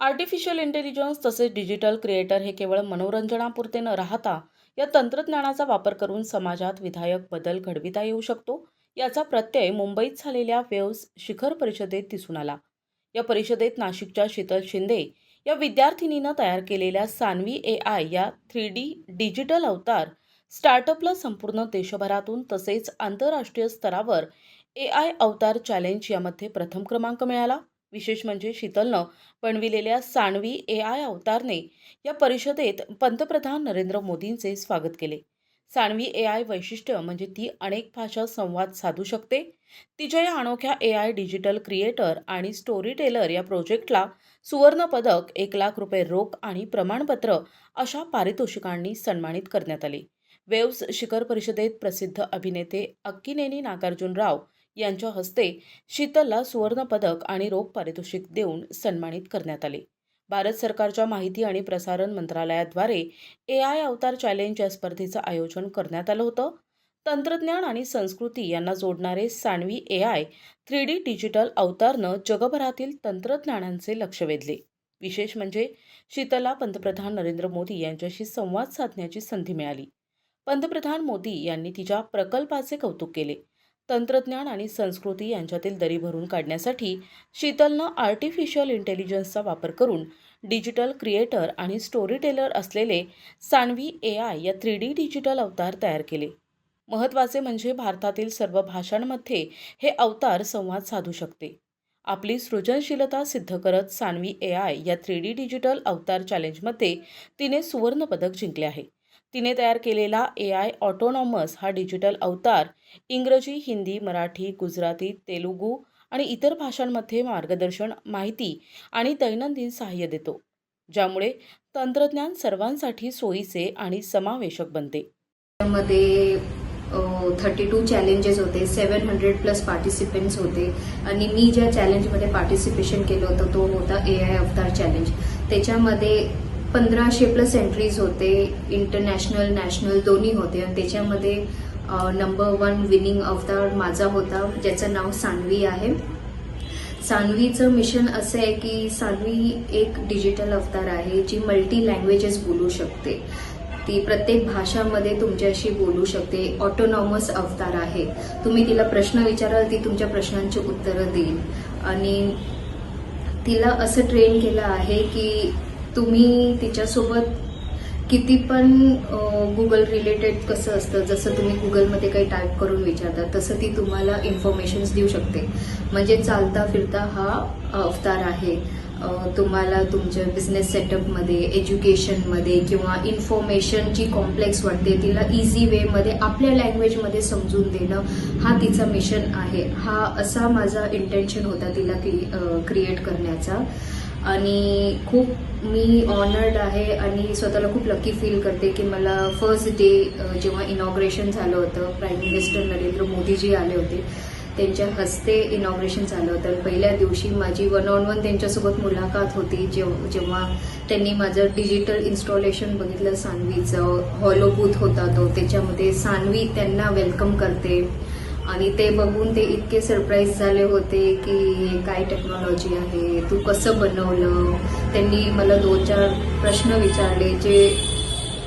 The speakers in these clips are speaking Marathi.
आर्टिफिशियल इंटेलिजन्स तसेच डिजिटल क्रिएटर हे केवळ मनोरंजनापुरते न राहता या तंत्रज्ञानाचा वापर करून समाजात विधायक बदल घडविता येऊ शकतो याचा प्रत्यय मुंबईत झालेल्या वेव्स शिखर परिषदेत दिसून आला. या परिषदेत नाशिकच्या शीतल शिंदे या विद्यार्थिनीनं तयार केलेल्या सानवी ए आय या थ्री डी डिजिटल अवतार स्टार्टअपला संपूर्ण देशभरातून तसेच आंतरराष्ट्रीय स्तरावर ए आय अवतार चॅलेंज यामध्ये प्रथम क्रमांक मिळाला. विशेष म्हणजे शीतलनं बनविलेल्या सानवी ए आय अवतारने या परिषदेत पंतप्रधान नरेंद्र मोदींचे स्वागत केले. सानवी ए आय वैशिष्ट्य म्हणजे ती अनेक भाषा संवाद साधू शकते. तिच्या या अनोख्या ए आय डिजिटल क्रिएटर आणि स्टोरी टेलर या प्रोजेक्टला सुवर्ण पदक एक लाख रुपये रोख आणि प्रमाणपत्र अशा पारितोषिकांनी सन्मानित करण्यात आले. वेव्स शिखर परिषदेत प्रसिद्ध अभिनेते अक्किनेनी नागार्जुन राव यांच्या हस्ते शीतलला सुवर्णपदक आणि रोख पारितोषिक देऊन सन्मानित करण्यात आले. भारत सरकारच्या माहिती आणि प्रसारण मंत्रालयाद्वारे ए आय अवतार चॅलेंज या स्पर्धेचं आयोजन करण्यात आलं होतं. तंत्रज्ञान आणि संस्कृती यांना जोडणारे Sanvi A I three D digital अवतारनं जगभरातील तंत्रज्ञानांचे लक्ष वेधले. विशेष म्हणजे शीतलला पंतप्रधान नरेंद्र मोदी यांच्याशी संवाद साधण्याची संधी मिळाली. पंतप्रधान मोदी यांनी तिच्या प्रकल्पाचे कौतुक केले. तंत्रज्ञान आणि संस्कृती यांच्यातील दरी भरून काढण्यासाठी शीतलनं आर्टिफिशियल इंटेलिजन्सचा वापर करून डिजिटल क्रिएटर आणि स्टोरी टेलर असलेले सानवी ए आय या थ्री डी डिजिटल अवतार तयार केले. महत्त्वाचे म्हणजे भारतातील सर्व भाषांमध्ये हे अवतार संवाद साधू शकते. आपली सृजनशीलता सिद्ध करत सानवी ए आय या थ्री डी डिजिटल अवतार चॅलेंजमध्ये तिने सुवर्णपदक जिंकले आहे. तिने तयार केलेला ए आय ऑटोनॉमस हा डिजिटल अवतार इंग्रजी हिंदी मराठी गुजराती तेलुगू आणि इतर भाषांमध्ये मार्गदर्शन माहिती आणि दैनंदिन सहाय्य देतो ज्यामुळे तंत्रज्ञान सर्वांसाठी सोयीचे आणि समावेशक बनते. मध्ये थर्टी टू चॅलेंजेस होते सेवन हंड्रेड प्लस पार्टिसिपेंट्स होते आणि मी ज्या चॅलेंजमध्ये पार्टिसिपेशन केलं होतं तो होता ए आय अवतार चॅलेंज त्याच्यामध्ये पंधराशे प्लस एंट्रीज होते इंटरनॅशनल नॅशनल दोन्ही होते. आणि त्याच्यामध्ये नंबर वन विनिंग अवतार माझा होता ज्याचं नाव सानवी आहे. सानवीचं मिशन असं आहे की सानवी एक डिजिटल अवतार आहे जी मल्टी लँग्वेजेस बोलू शकते. ती प्रत्येक भाषामध्ये तुमच्याशी बोलू शकते. ऑटोनॉमस अवतार आहे. तुम्ही तिला प्रश्न विचाराल ती तुमच्या प्रश्नांची उत्तरं देईल. आणि तिला असं ट्रेन केलं आहे की तुम्ही तिच्यासोबत किती पण गुगल रिलेटेड कसं असतं जसं तुम्ही गुगलमध्ये काही टाईप करून विचारता तसं ती तुम्हाला इन्फॉर्मेशन्स देऊ शकते. म्हणजे चालता फिरता हा अवतार आहे. तुम्हाला तुमच्या बिझनेस सेटअपमध्ये एज्युकेशनमध्ये किंवा इन्फॉर्मेशन जी कॉम्प्लेक्स वाटते तिला इझी वेमध्ये आपल्या लँग्वेजमध्ये समजून देणं हा तिचा मिशन आहे. हा असा माझा इंटेन्शन होता तिला क्रिएट करण्याचा. आणि खूप मी ऑनर्ड आहे आणि स्वतःला खूप लकी फील करते की मला फर्स्ट डे जेव्हा इनॉग्रेशन झालं होतं प्राईम मिनिस्टर नरेंद्र मोदीजी आले होते त्यांच्या हस्ते इनॉग्रेशन झालं होतं. पहिल्या दिवशी माझी वन ऑन वन त्यांच्यासोबत मुलाखत होती जेव्हा जेव्हा त्यांनी माझं डिजिटल इन्स्टॉलेशन बघितलं सानवीचं हॉलो बूथ होता तो त्याच्यामध्ये सानवी त्यांना वेलकम करते. आणि ते बघून ते इतके सरप्राईज झाले होते की हे काय टेक्नॉलॉजी आहे तू कसं बनवलं? त्यांनी मला दोन चार प्रश्न विचारले जे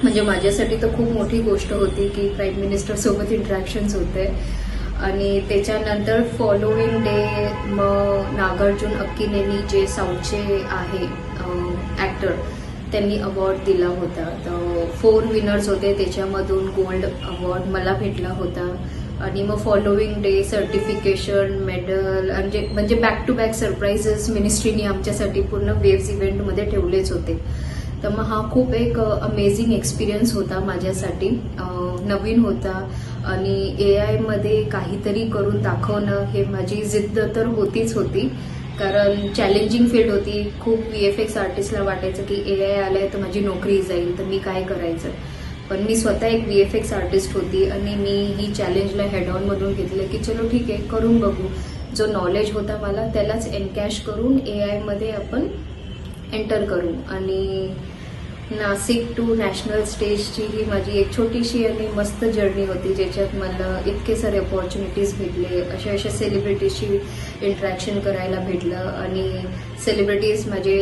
म्हणजे माझ्यासाठी तर खूप मोठी गोष्ट होती की प्राईम मिनिस्टरसोबत इंट्रॅक्शन्स इंटरॅक्शन्स होते. आणि त्याच्यानंतर फॉलोविंग डे मग नागार्जुन अक्किनेनी जे साऊथचे आहे ॲक्टर त्यांनी अवॉर्ड दिला होता. तर फोर विनर्स होते त्याच्यामधून गोल्ड अवॉर्ड मला भेटला होता. आणि मग फॉलोविंग डे सर्टिफिकेशन मेडल म्हणजे म्हणजे बॅक टू बॅक सरप्राईजेस मिनिस्ट्रीने आमच्यासाठी पूर्ण वेव्स इव्हेंटमध्ये ठेवलेच होते. तर मग हा खूप एक अमेझिंग एक्सपिरियन्स होता माझ्यासाठी. नवीन होता आणि ए आयमध्ये काहीतरी करून दाखवणं हे माझी जिद्द तर होतीच होती. कारण चॅलेंजिंग फील्ड होती. खूप व्ही एफ एक्स आर्टिस्टला वाटायचं की ए आय आलाय तर माझी नोकरी जाईल तर मी काय करायचं? पण मी स्वतः एक व्ही एफ एक्स आर्टिस्ट होती आणि मी ही चॅलेंजला हेड ऑनमधून घेतलं की चलो ठीक आहे करून बघू. जो नॉलेज होता मला त्यालाच एनकॅश करून ए आयमध्ये आपण एंटर करू. आणि नाशिक टू नॅशनल स्टेजची ही माझी एक छोटीशी आणि मस्त जर्नी होती ज्याच्यात मला इतके सारे अपॉर्च्युनिटीज भेटले. अशा अशा सेलिब्रिटीजशी इंटरॅक्शन करायला भेटलं आणि सेलिब्रिटीज माझे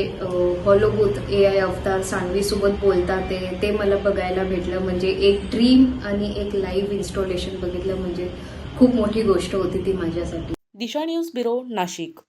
हॉलोबूथ ए आय अवतार सांडवीसोबत बोलतात ते ते मला बघायला भेटलं. म्हणजे एक ड्रीम आणि एक लाईव्ह इन्स्टॉलेशन बघितलं. म्हणजे खूप मोठी गोष्ट होती ती माझ्यासाठी. Disha news bureau Nashik.